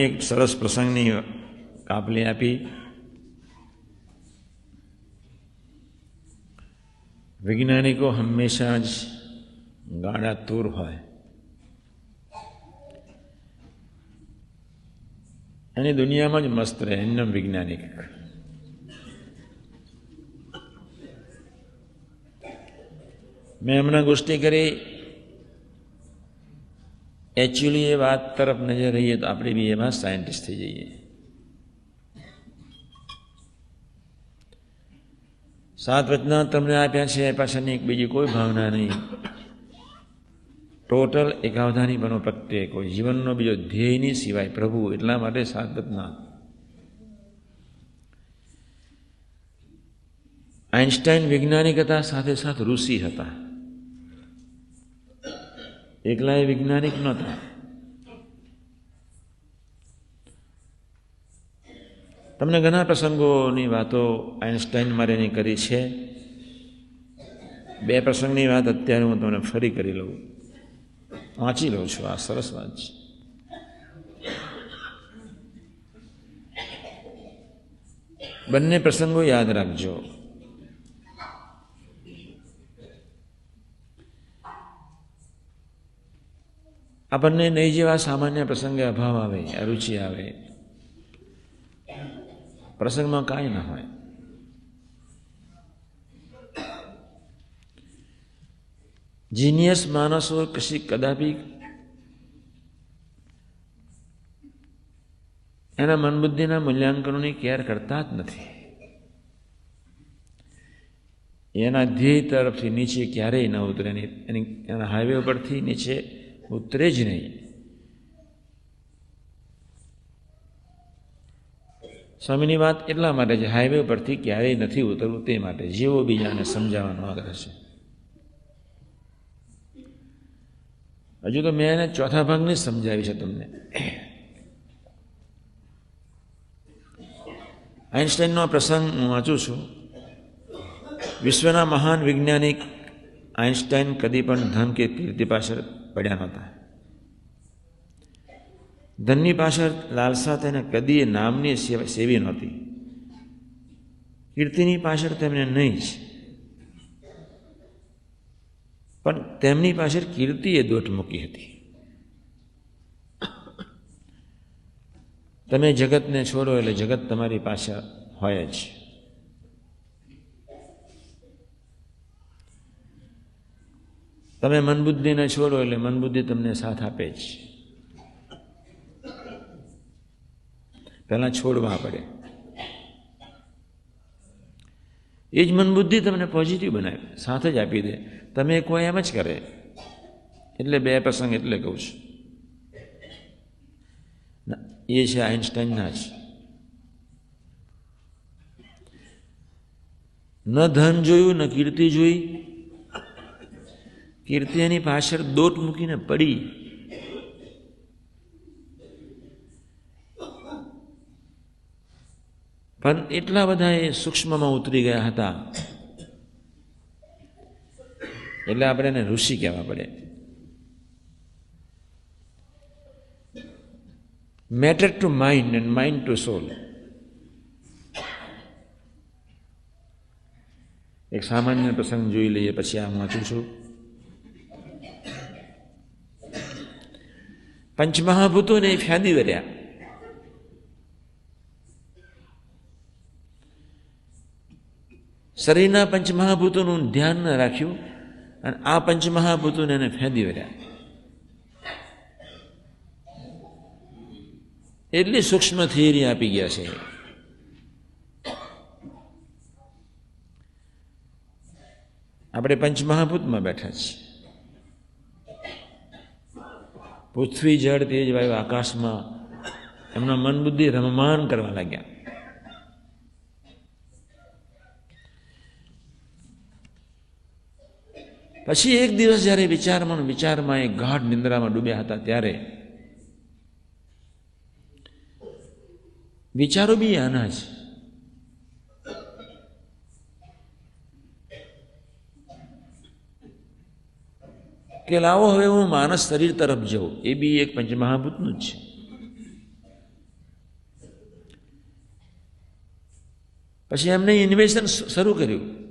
એક સરસ પ્રસંગની કાપલી આપી વૈજ્ઞાનિકો હંમેશા જ ગાડા તૂર હોય એની દુનિયામાં જ મસ્ત રહે એમનેમ વૈજ્ઞાનિક મેં હમણાં ગોષ્ઠી કરી એકચ્યુઅલી એ વાત તરફ નજર રહીએ તો આપણે બી એમાં સાયન્ટિસ્ટ થઈ જઈએ સાત વચના તમને આપ્યા છે એ પાછળની એક બીજી કોઈ ભાવના નહીં ટોટલ એકાવધાની બનો પ્રત્યે કોઈ જીવનનો બીજો ધ્યેય નહીં સિવાય પ્રભુ એટલા માટે સાત વચના આઇન્સ્ટાઈન વૈજ્ઞાનિક હતા સાથે સાથે ઋષિ હતા એકલા એ વૈજ્ઞાનિક નહોતા. તમને ઘણા પ્રસંગોની વાતો આઇન્સ્ટાઈન મારેની કરી છે. બે પ્રસંગની વાત અત્યારે હું તમને ફરી કરી લઉં. વાંચી લઉં છું. આ સરસ વાત છે. બંને પ્રસંગો યાદ રાખજો. આપણને નહીં જેવા સામાન્ય પ્રસંગે અભાવ આવે અરુચિ આવે. પ્રસંગમાં કાંઈ ના હોય. જીનિયસ માણસો કશી કદાપી એના મનબુદ્ધિના મૂલ્યાંકનોની કેર કરતા જ નથી. એના ધ્યેય તરફથી નીચે ક્યારેય ન ઉતરે, એની એના હાઈવે ઉપરથી નીચે ઉતરે જ નહીં સ્વામીની વાત એટલા માટે છે હાઈવે પરથી ક્યારેય નથી ઉતરવું તે માટે. જેવો બીજાને સમજાવવાનો આગ્રહ છે. હજુ તો મેં એને ચોથા ભાગની સમજાવી છે તમને. આઇન્સ્ટાઈનનો આ પ્રસંગ હું વાંચું છું. વિશ્વના મહાન વૈજ્ઞાનિક આઇન્સ્ટાઈન કદી પણ ધન કે કીર્તિ પાછળ પડ્યા નહોતા. ધનની પાછળ લાલસા તેને કદી એ નામની સેવી નહોતી. કીર્તિની પાછળ તેમને નહીં જ. પણ તેમની પાછળ કીર્તિએ દોટ મૂકી હતી. તમે જગતને છોડો એટલે જગત તમારી પાછળ હોય જ. તમે મનબુદ્ધિને છોડો એટલે મનબુદ્ધિ તમને સાથ આપે જ. પહેલાં છોડવા પડે. એ જ મનબુદ્ધિ તમને પોઝિટિવ બનાવે. સાથ જ આપી દે. તમે કોઈ એમ જ કરે. એટલે બે પ્રસંગ એટલે કહું છું. એ છે આઇન્સ્ટાઈનના જ. ન ધન જોયું, ન કીર્તિ જોઈ કીર્તિ એની પાછળ દોટ મૂકીને પડી. પણ એટલા બધા એ સૂક્ષ્મમાં ઉતરી ગયા હતા. એટલે આપણે એને ઋષિ કહેવા પડે. Matter to mind and mind to soul એક સામાન્ય પ્રસંગ જોઈ લઈએ, પછી આ વાંચું છું. પંચમહાભૂતોને ફ્યાદી વર્યા શરીરના પંચમહાભૂતોનું ધ્યાન ન રાખ્યું અને આ પંચમહાભૂતોને એને ફેંદી વર્યા એટલી સૂક્ષ્મ થિયરી આપી ગયા છે આપણે પંચમહાભૂતમાં બેઠા છીએ પૃથ્વી જળ તેજ વાયુ આકાશમાં એમના મન બુદ્ધિ રમમાન કરવા લાગ્યા. પછી એક દિવસ જ્યારે વિચારમાં વિચારમાં એ ગાઢ નિંદ્રામાં ડૂબ્યા હતા ત્યારે વિચારો બી આના જ. કે લાવો હવે હું માનસ શરીર તરફ જાઉં. એ બી એક પંચમહાભૂતનું જ છે. પછી એમને ઇન્વેશન શરૂ કર્યું.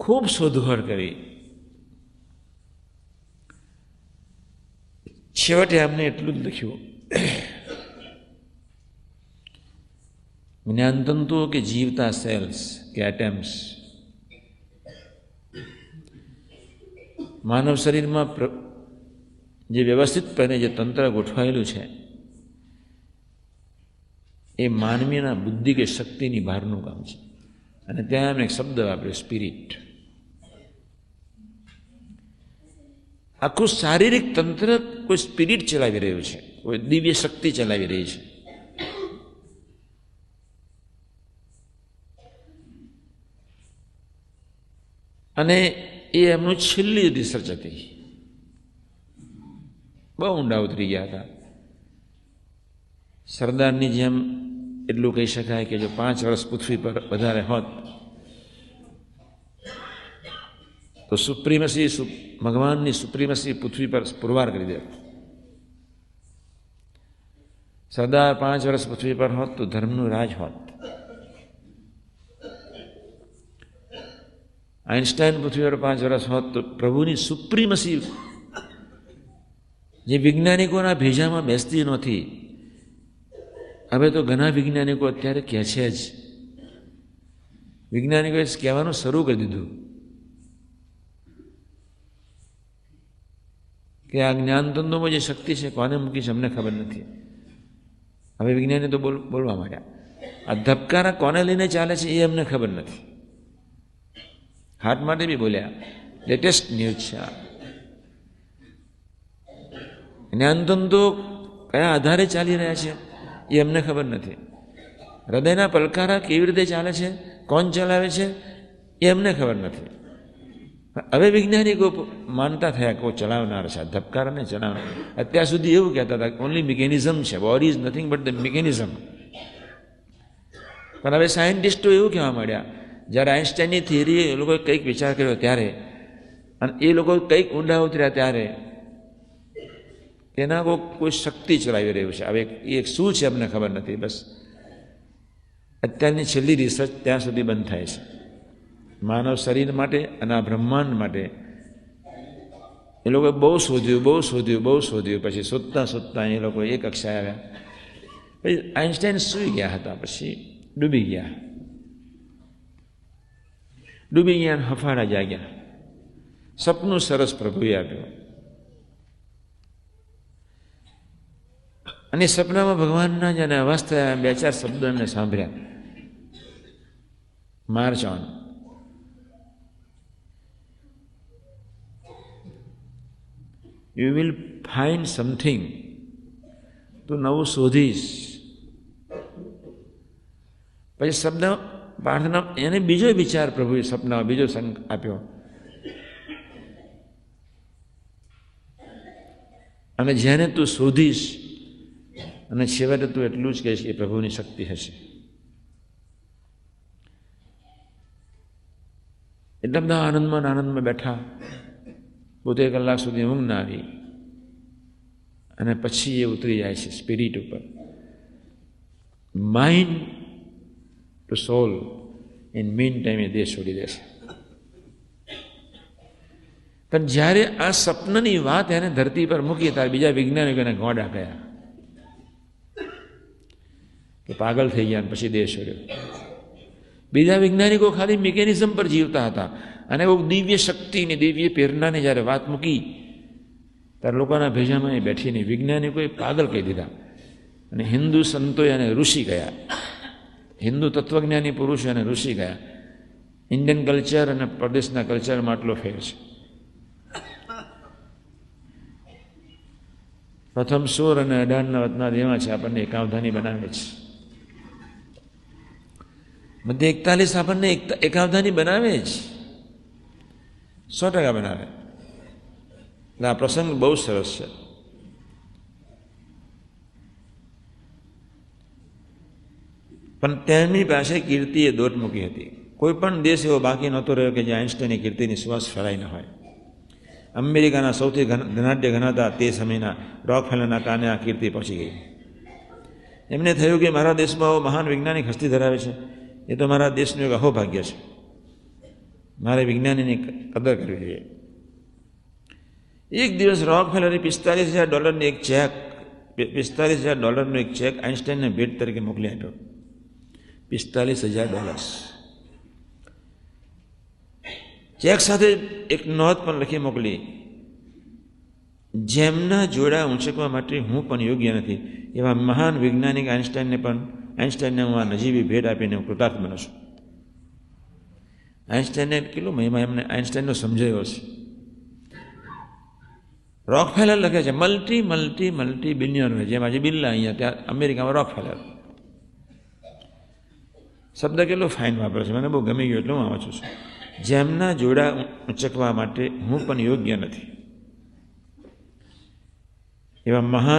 ખૂબ શોધખોળ કરી. છેવટે એમને એટલું જ લખ્યું. જ્ઞાનતંતુઓ કે જીવતા સેલ્સ કે એટેમ્સ. માનવ શરીરમાં જે વ્યવસ્થિતપણે જે તંત્ર ગોઠવાયેલું છે, એ માનવીના બુદ્ધિ કે શક્તિની બહારનું કામ છે. અને ત્યાં એમને એક શબ્દ વાપર્યો સ્પિરિટ આખું શારીરિક તંત્ર કોઈ સ્પિરિટ ચલાવી રહ્યું છે, કોઈ દિવ્ય શક્તિ ચલાવી રહી છે. અને એ એમનું છેલ્લી રિસર્ચ હતી. બહુ ઊંડા ઉતરી ગયા હતા. સરદારની જેમ એટલું કહી શકાય કે જો પાંચ વર્ષ પૃથ્વી પર વધારે હોત, તો સુપ્રીમસી ભગવાનની સુપ્રીમસી પૃથ્વી પર પુરવાર કરી દે સરદાર પાંચ વર્ષ પૃથ્વી પર હોત તો ધર્મનું રાજ હોત. આઇન્સ્ટાઈન પૃથ્વી પર પાંચ વર્ષ હોત તો પ્રભુની સુપ્રીમસી જે વૈજ્ઞાનિકોના ભેજામાં બેસતી નથી હવે તો ઘણા વૈજ્ઞાનિકો અત્યારે કહે છે જ. વૈજ્ઞાનિકોએ કહેવાનું શરૂ કરી દીધું. કે આ જ્ઞાનતંતુમાં જે શક્તિ છે કોને મૂકી છે અમને ખબર નથી. હવે વિજ્ઞાની તો બોલ, બોલવા માંડ્યા. આ ધબકારા કોને લઈને ચાલે છે એ અમને ખબર નથી. હાર્ટ માટે બી બોલ્યા લેટેસ્ટ ન્યૂઝ છે આ. જ્ઞાનતંતુ કયા આધારે ચાલી રહ્યા છે, એ અમને ખબર નથી. હૃદયના પલકારા કેવી રીતે ચાલે છે, કોણ ચલાવે છે, એ અમને ખબર નથી. હવે વૈજ્ઞાનિકો માનતા થયા કોઈ ચલાવનાર છે ધબકારાને ચલાવનાર. અત્યાર સુધી એવું કહેતા હતા કે ઓનલી મિકેનિઝમ છે body is nothing but the mechanism પણ હવે સાયન્ટિસ્ટો એવું કહેવા માંડ્યા જ્યારે આઇન્સ્ટાઈનની થિયરી એ લોકોએ કંઈક વિચાર કર્યો ત્યારે, અને એ લોકો કંઈક ઊંડા ઉતર્યા ત્યારે એના કોઈ શક્તિ ચલાવી રહ્યું છે. હવે એ શું છે અમને ખબર નથી, બસ. અત્યારની છેલ્લી રિસર્ચ ત્યાં સુધી બંધ થાય છે. માનવ શરીર માટે અને આ બ્રહ્માંડ માટે એ લોકોએ બહુ શોધ્યું બહુ શોધ્યું બહુ શોધ્યું. પછી શોધતા શોધતા એ લોકો એક કક્ષાએ આવ્યા. પછી આઇન્સ્ટાઈન સૂઈ ગયા હતા, પછી ડૂબી ગયા. ડૂબી ગયા હફાળા જાગ્યા. સપનું સરસ પ્રભુએ આપ્યું. અને સપનામાં ભગવાનના જેને અવાજ થયા, બે ચાર શબ્દ એમને સાંભળ્યા. March on you will find something તું નવું શોધીશ. પછી શબ્દ પ્રાર્થના એને બીજો વિચાર પ્રભુએ સપના બીજો સંગ આપ્યો. અને જેને તું શોધીશ, અને છેવટે તું એટલું જ કહીશ કે પ્રભુની શક્તિ હશે. એટલા બધા આનંદમાં આનંદમાં બેઠા. પોતે કલાક સુધી ઊંઘ ના આવી. અને પછી એ ઉતરી જાય છે સ્પિરિટ ઉપર. Mind to soul In meantime એ દેશ છોડી દેશે. પણ જ્યારે આ સપનની વાત એને ધરતી પર મૂકી, ત્યારે બીજા વૈજ્ઞાનિકોને ગોડા ગયા કે પાગલ થઈ ગયા પછી દેશ છોડ્યો. બીજા વૈજ્ઞાનિકો ખાલી મિકેનિઝમ પર જીવતા હતા. અને કોઈ દિવ્ય શક્તિની, દિવ્ય પ્રેરણાની જ્યારે વાત મૂકી, ત્યારે લોકોના ભેજામાં એ બેઠીને વૈજ્ઞાનિકોએ પાગલ કહી દીધા. અને હિન્દુ સંતોએ અને ઋષિ ગયા હિન્દુ તત્વજ્ઞાની પુરુષ અને ઋષિ ગયા ઇન્ડિયન કલ્ચર અને પ્રદેશના કલ્ચરમાં આટલો ફેર છે. પ્રથમ સોર અને અઢારના વતના દેવા છે, આપણને એકાવધાની બનાવે છે. મધ્ય એકતાલીસ આપણને એકાવધાની બનાવે જ સો ટકા બનાવે. આ પ્રસંગ બહુ સરસ છે. પણ તેમની પાસે કીર્તિએ દોટ મૂકી હતી. કોઈ પણ દેશ એવો બાકી નહોતો રહ્યો કે જ્યાં આઇન્સ્ટાઈનની કીર્તિની શ્વાસ ફેલાઈ ન હોય. અમેરિકાના સૌથી ધનાઢ્ય ગણાતા તે સમયના રોક ફેલરના કારણે આ કીર્તિ પહોંચી ગઈ. એમને થયું કે મારા દેશમાં આવો મહાન વૈજ્ઞાનિક હસ્તી ધરાવે છે. એ તો મારા દેશનું એક અહોભાગ્ય છે. મારે વિજ્ઞાનીની કદર કરવી જોઈએ. એક દિવસ રોક ફેલરે પિસ્તાલીસ હજાર ડોલરની એક ચેક પિસ્તાલીસ હજાર ડોલરનો એક ચેક આઇન્સ્ટાઈનને ભેટ તરીકે મોકલી આપ્યો. પિસ્તાલીસ હજાર ડોલર્સ ચેક સાથે એક નોંધ પણ લખી મોકલી. જેમના જોડા ઊંચકવા માટે હું પણ યોગ્ય નથી, એવા મહાન વૈજ્ઞાનિક આઇન્સ્ટાઈનને પણ આઇન્સ્ટાઈનને હું આ નજીવી ભેટ આપીને હું કૃતાર્થ બનું છું. આઇન્સ્ટાઈને કેટલું મહિમા એમને આઇન્સ્ટાઈનનો સમજાયો છે રોક ફેલર લખે છે, મલ્ટી મલ્ટી મલ્ટી બિલિયન હોય જેમ આજે બિરલા અહીંયા, ત્યાં અમેરિકામાં રોક ફેલર શબ્દ કેટલો ફાઇન વાપરે છે? મને બહુ ગમી ગયો એટલે હું વાંચું છું. જેમના જોડા ઊંચકવા માટે હું પણ યોગ્ય નથી. એવા મહાન